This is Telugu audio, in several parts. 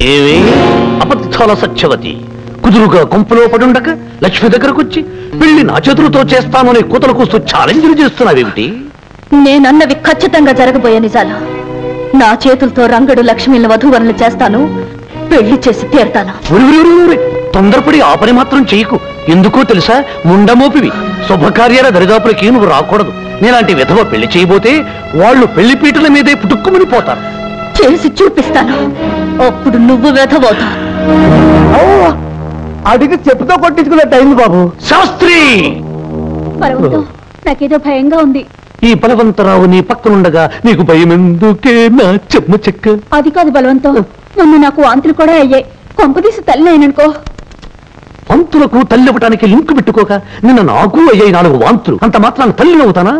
ఏమి అబద్ధాల సత్యవతి. కుదురుగా కొంపులో పడుండక లక్ష్మి దగ్గరకు వచ్చి పెళ్ళి నా చేతులతో చేస్తాను అనే కూతలు కూస్తూ ఛాలెంజ్లు చేస్తున్నావేమిటి? నేనన్నవి ఖచ్చితంగా జరగబోయే నిజాలు. నా చేతులతో రంగడు లక్ష్మిని వధువరులు చేస్తాను పెళ్ళి చేసి తీరుతాను. తొందరపడి ఆ పని మాత్రం చేయకు. ఎందుకో తెలుసా? ముండమోపివి. శుభకార్యాల దరిదాపులకి నువ్వు రాకూడదు. నేలాంటి విధవ పెళ్ళి చేయబోతే వాళ్ళు పెళ్ళి పీటల మీదే పుట్టుక్కుమని పోతారు. చేసి చూపిస్తాను. అప్పుడు నువ్వు వెధవవుతావు అడిగి చెప్పుతో కొట్టించుకునే టైం బాబు. శాస్త్రి! పర్వతం నాకేదో భయంగా ఉంది. ఈ బలవంతరావు నీ పక్కనుండగా నీకు భయం ఎందుకే నా చెమ్మ చెక్క. అది కాదు బలవంతం మొన్న నాకు వాంతులు కూడా అయ్యాయి. కొంపదీసి తల్లి అయిననుకో పంతులకు తల్లివ్వటానికి లింక్ పెట్టుకోక నిన్న నాకు అయ్యాయి నాలుగు వాంతులు. అంత మాత్రాన్ని తల్లి అవుతానా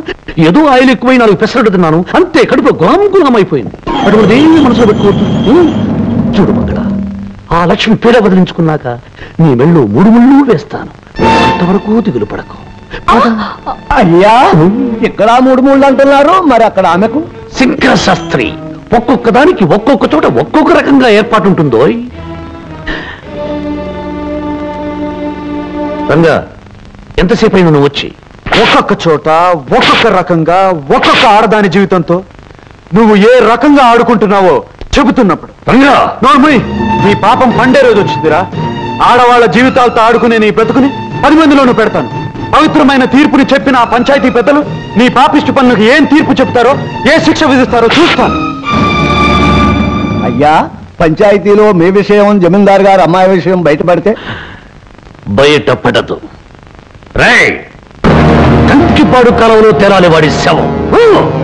ఏదో ఆయిల్ ఎక్కువై నాలుగు పెసరట్టు తిన్నాను. అంతే కడుపు గులాం గులాం అయిపోయింది. అటువంటి ఏమీ మనసులో పెట్టుకోవద్దు. ఉం? చూడు మగడ ఆ లక్ష్మి పీడ వదిలించుకున్నాక నీ మెళ్ళు మూడు ముళ్ళు వేస్తాను. అంతవరకు దిగులు పడకు. అయ్యా ఇక్కడ మూడు మూడు అంటున్నారు మరి అక్కడ ఆమెకు? శంకర శాస్త్రి ఒక్కొక్క దానికి ఒక్కొక్క చోట ఒక్కొక్క రకంగా ఏర్పాటు ఉంటుందో రంగా ఎంతసేపు అయినా నువ్వు వచ్చి? ఒక్కొక్క చోట ఒక్కొక్క రకంగా ఒక్కొక్క ఆడదాని జీవితంతో నువ్వు ఏ రకంగా ఆడుకుంటున్నావో చెబుతున్నప్పుడు. నోర్మయ్ నీ పాపం పండే రోజు వచ్చిందిరా. ఆడవాళ్ళ జీవితాలతో ఆడుకునే నీ బ్రతుకుని పది మందిలోనూ పెడతాను. పవిత్రమైన తీర్పుని చెప్పిన ఆ పంచాయతీ పెద్దలు నీ పాపిష్టి పనులకు ఏం తీర్పు చెప్తారో ఏ శిక్ష విధిస్తారో చూస్తాను. అయ్యా పంచాయతీలో మీ విషయం జమీందార్ గారు అమ్మాయి విషయం బయటపడితే? బయట పడదు రే కంకిపాడు కాలంలో తెరాలి వాడి శవం. Oh!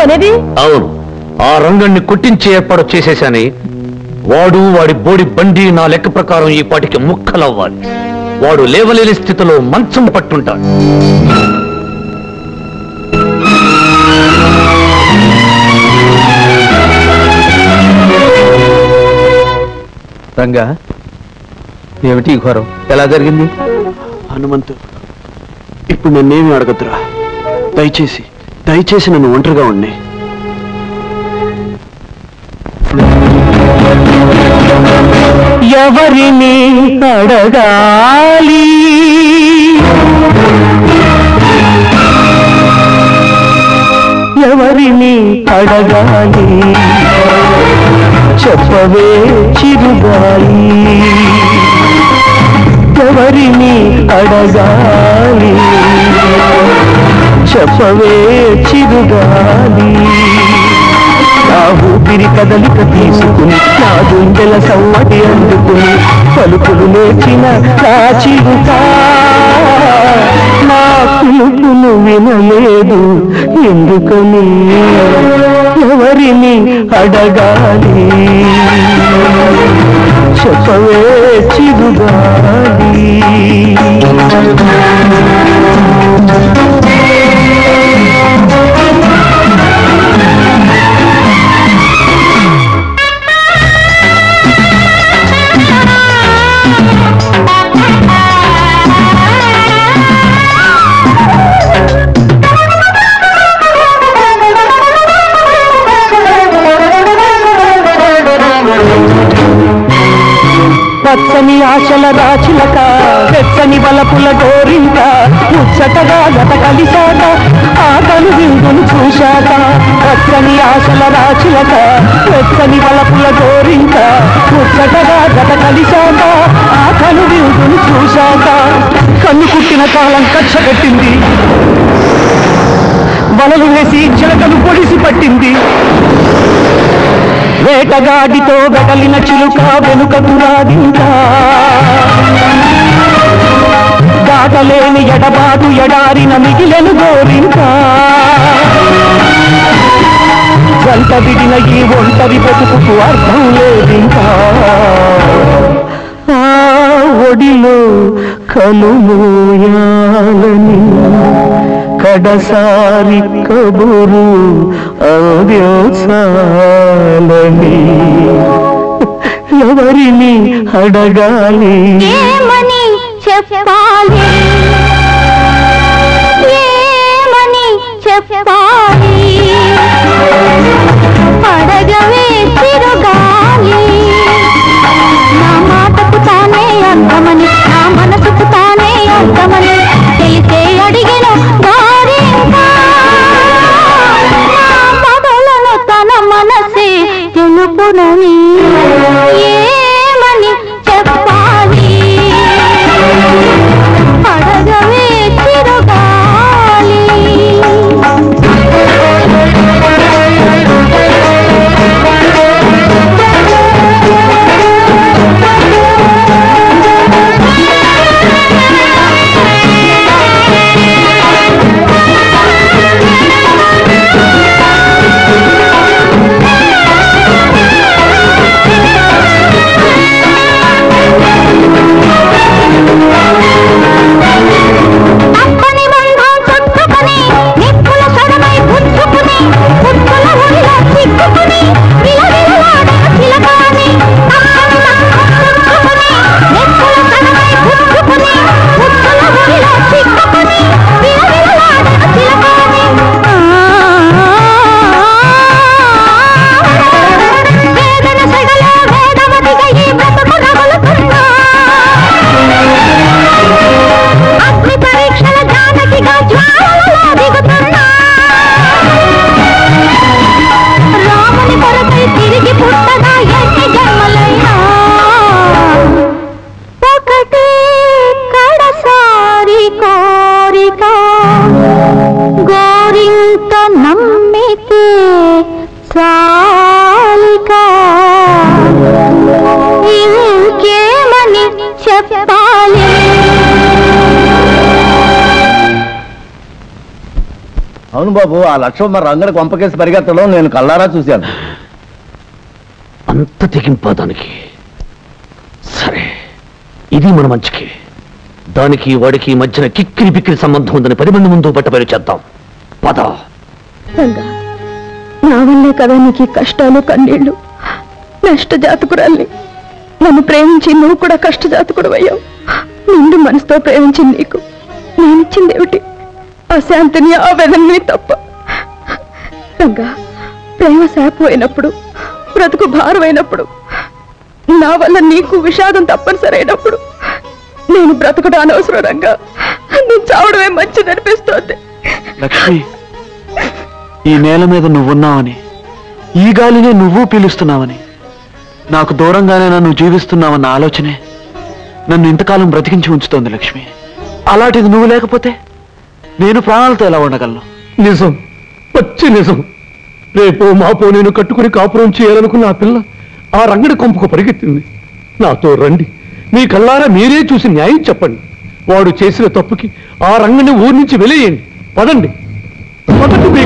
నువ్వు అనేది? అవును. ఆ రంగణ్ణి కొట్టించే ఏర్పాటు చేసేశాని వాడు వాడి బోడి బండి నా లెక్క ప్రకారం ఈ పాటికి ముక్కలవ్వాలి. వాడు లేవలేని స్థితిలో మంచం పట్టుంటాడు. రంగా ఏమిటి ఘోరం? ఎలా జరిగింది? హనుమంతు ఇప్పుడు నన్నేమి అడగద్దురా. దయచేసి దయచేసి నన్ను ఒంటరిగా ఉండి. ఎవరిని అడగాలి? ఎవరిని అడగాలి? చెప్పవే చిరుగాలి. ఎవరిని అడగాలి? చెప్పవే చిరుగాలి నా ఊపిరి కదలిక తీసుకుని నా గుండెల సవ్వడి అందుకుని పలుకులు నేర్చిన నా చిరుత నా పిలుపును వినలేదు ఎందుకని? ఎవరిని అడగాలి? చెప్పవే చిరుగాలి వలపుల గోరింక ముచ్చటగా గత కలిశాక ఆ కను విందును చూశాక పచ్చని ఆశల రాచిలక వెచ్చని వలపుల గోరింక ముచ్చటగా గత కలిశాక ఆ కను విందుని చూశాక కన్ను కుట్టిన కాలం కక్ష కట్టింది వలలు వేసి చిలకలు పొడిసి పట్టింది. వేటగాడితో వెడలిన చిలుక వెనుకకు రాదింకా దాటలేని ఎడబాటు ఎడారిన మిగిలను గోరింకా. గంట విడిన ఈ ఒంటరి బతుకు అర్థం లేదింకా. ఆ ఒడిలో కలుమోయాలని కడసారి కబురు అవ్యోసాలని ఎవరిని అడగాలి? ఏమని చెప్పాలి. ఏమని చెప్పాలి? పడగవే తిరుగాలి నా మాటకు తానే అందమని చాలిక ఇంకేమని చెప్పాలి? అవును బాబు ఆ లక్ష్మమ్మ రంగడి కొంపకేసి పరిగెత్తడం నేను కళ్ళారా చూశాను. అంత తెగింపా దానికి. సరే ఇది మన మంచికి. దానికి వాడికి మధ్యన కిక్కిరి బిక్కిరి సంబంధం ఉందని పది మంది ముందు బట్టబయలు చేద్దాం. పద. రంగా. నా వల్లే కదా నీకు కష్టాలు కన్నీళ్ళు నష్టజాతకురాల్ని. నన్ను ప్రేమించి నువ్వు కూడా కష్టజాతకుడు అయ్యావు. నిండు మనసుతో ప్రేమించి నీకు. నేనిచ్చింది ఏమిటి? అశాంతిని ఆవేదనని తప్ప. రంగా ప్రేమ శాపమైనప్పుడు బ్రతుకు భారమైనప్పుడు నా వల్ల నీకు విషాదం తప్పనిసరైనప్పుడు నేను బ్రతకడం అనవసరం రంగా. నువ్వు చావడమే మంచిదనిపిస్తోంది. లక్ష్మి. ఈ నేల మీద నువ్వున్నావని ఈ గాలినే నువ్వు పీలుస్తున్నావని నాకు దూరంగానే నన్ను జీవిస్తున్నావన్న ఆలోచనే నన్ను ఇంతకాలం బ్రతికించి ఉంచుతోంది లక్ష్మి. అలాంటిది నువ్వు లేకపోతే నేను ప్రాణాలతో ఎలా ఉండగలను? నిజం. పచ్చి నిజం. రేపో మాపో నేను కట్టుకుని కాపురం చేయాలనుకున్న ఆ పిల్ల ఆ రంగడి కొంపకు పరిగెత్తింది. నాతో రండి. మీ కళ్ళారా మీరే చూసి న్యాయం చెప్పండి. వాడు చేసిన తప్పుకి ఆ రంగని ఊరి నుంచి వెలేయండి. పదండి. మీ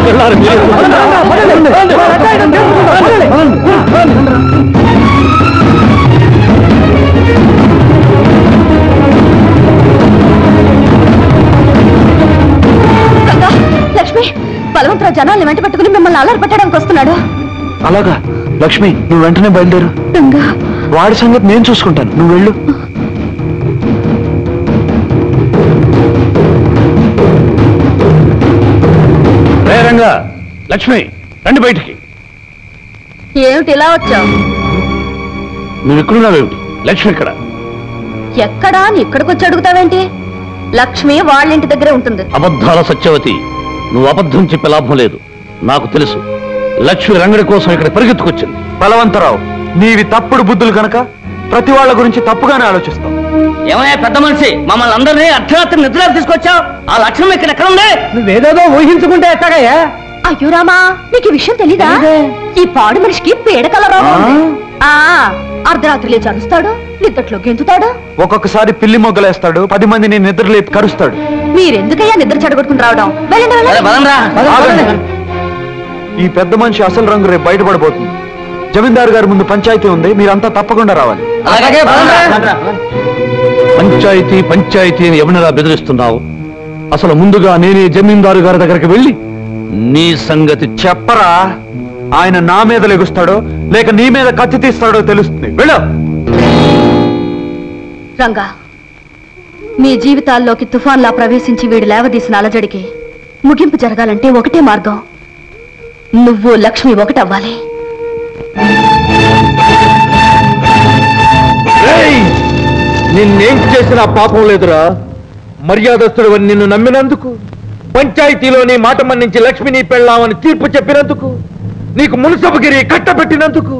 లక్ష్మి బలవంతరావు జనాల్ని వెంట పెట్టుకుని మిమ్మల్ని అల్లరి పెట్టడానికి వస్తున్నాడు అలాగా లక్ష్మి నువ్వు వెంటనే బయలుదేరు వాడి సంగతి నేను చూసుకుంటాను నువ్వు వెళ్ళు రంగా లక్ష్మి రండి బయటికి. ఏమిటి ఇలా వచ్చావు? నువ్వు ఇక్కడున్నావేమిటి లక్ష్మి ఇక్కడ ఎక్కడా? అని ఇక్కడికి వచ్చి అడుగుతావేంటి? లక్ష్మి వాళ్ళింటి దగ్గరే ఉంటుంది. అబద్ధాల సత్యవతి నువ్వు అబద్ధం చెప్పే లాభం లేదు. నాకు తెలుసు. లక్ష్మి రంగడి కోసం ఇక్కడ పరిగెత్తుకొచ్చింది. బలవంతరావు నీవి తప్పుడు బుద్ధులు గనక ప్రతి వాళ్ళ గురించి తప్పుగానే ఆలోచిస్తావు. ఏమయ్యా పెద్ద మనిషి మమ్మల్ని అందరినీ అర్ధరాత్రి నిద్రలోకి తీసుకొచ్చావు? ఆ లక్ష్యం ఇక్కడ ఎక్కడ ఉంది నువ్వేదేదో ఊహించుకుంటే ఎట్టాగయ్యా అయ్యో రామా నీకు ఈ విషయం తెలీదా? ఈ పాడు మనిషికి పేడ కలరా ఆ? అర్ధరాత్రి లేచి అరుస్తాడు నిద్దట్లో గెంతుతాడు ఒక్కొక్కసారి పిల్లి మొగ్గలేస్తాడు పది మందిని నిద్రలేపి కరుస్తాడు. మీరెందుకయ్యా నిద్ర చెడగొట్టుకుని రావడం? వెళ్ళండి అరే, వెళ్ళండి పదండ్రా. ఆగండి. ఈ పెద్ద మనిషి అసలు రంగు రేపు బయటపడబోతుంది. జమీందారు గారి ముందు పంచాయతీ ఉంది మీరంతా తప్పకుండా రావాలి. పంచాయతీ పంచాయతీ అని ఎవరినలా బెదిరిస్తున్నావు? అసలు ముందుగా నేనే జమీందారు గారి దగ్గరికి వెళ్ళి నీ సంగతి చెప్పరా? ఆయన నా మీద లెగుస్తాడో లేక నీ మీద కత్తి తీస్తాడో తెలుస్తుంది. వెళ్ళు. రంగా మీ జీవితాల్లోకి తుఫాన్లా ప్రవేశించి వీడు లేవదీసిన అలజడికి ముగింపు జరగాలంటే ఒకటే మార్గం. నువ్వు లక్ష్మి ఒకటవ్వాలి. నిన్నేం చేసినా పాపం లేదురా. మర్యాదస్తుడు నిన్ను నమ్మినందుకు పంచాయతీలో నీ మాట మన్నించి లక్ష్మిని పెళ్ళామని తీర్పు చెప్పినందుకు నీకు మున్సబగిరి కట్టబెట్టినందుకు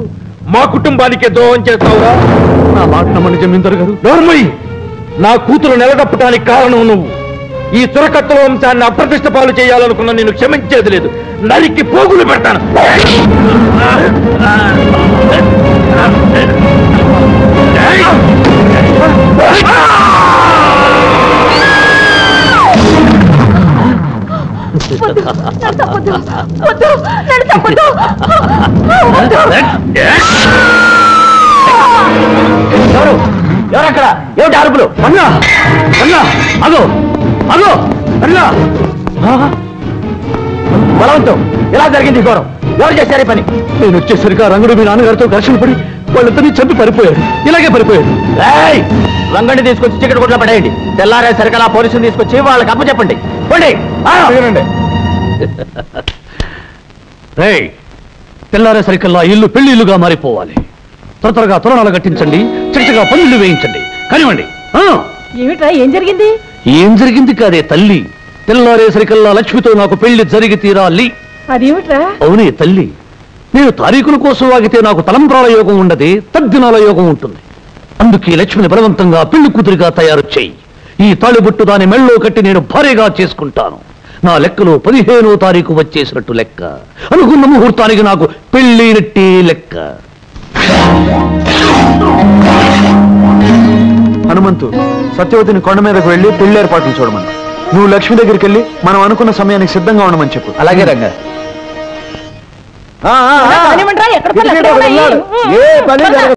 మా కుటుంబానికే ద్రోహం చేస్తావురా. నా మాట నమ్మని జమీందారు గారు. నా కూతురు నిలదప్పటానికి కారణం నువ్వు. ఈ చురకత్వ వంశాన్ని అప్రతిష్ట పాలు చేయాలనుకున్న నేను క్షమించేది లేదు. నరికి పోగులు పెడతాను. ఎవరు? ఎవరక్కడ ఏమిటి అరుపులు? అన్నా అన్నా అదో. అదో అన్నా బలవంతం ఎలా జరిగింది ఘోరం? ఎవరు చేశారు ఈ పని? నేను వచ్చేసరికి ఆ రంగుడు మీ నాన్నగారితో ఘర్షణ పడి వాళ్ళిద్దరిని చంపి పడిపోయాడు. ఇలాగే పడిపోయాడు. ఏయ్! రంగండి తీసుకొచ్చి చికెట్ కొట్లో పడేయండి. తెల్లారే సరికలా పోలీసులు తీసుకొచ్చి వాళ్ళకి అప్పు చెప్పండి. పోండి. రేయ్ తెల్లారే సరికల్లా ఇల్లు పెళ్ళి ఇల్లుగా మారిపోవాలి. త్వర త్వరగా తోరణాలు కట్టించండి చక్కగా పనులు వేయించండి. కనివ్వండి. ఆ, ఏమిట్రా ఏం జరిగింది? ఏం జరిగింది కాదే తల్లి? తెల్లారే సరికల్లా లక్ష్మితో నాకు పెళ్ళి జరిగి తీరాలి. అదేమిట్రా? అవునే తల్లి నేను తారీఖుల కోసం ఆగితే నాకు తలంబ్రాల యోగం ఉండదే తద్దినాల యోగం ఉంటుంది. అందుకే లక్ష్మిని బలవంతంగా పెళ్ళి కూతురిగా తయారు చేయి ఈ తాళిబొట్టు దాని మెళ్ళో కట్టి నేను భారీగా చేసుకుంటాను. నా లెక్కలో పదిహేనో తారీఖు వచ్చేసినట్టు లెక్క. అనుకున్న ముహూర్తానికి నాకు పెళ్ళైనట్టే లెక్క. హనుమంతు సత్యవతిని కొండ మీదకు వెళ్ళి పెళ్ళి ఏర్పాట్లు చూడమని. నువ్వు లక్ష్మి దగ్గరికి వెళ్ళి మనం అనుకున్న సమయానికి సిద్ధంగా ఉండమని చెప్పు. అలాగే రంగా. ఏ పని.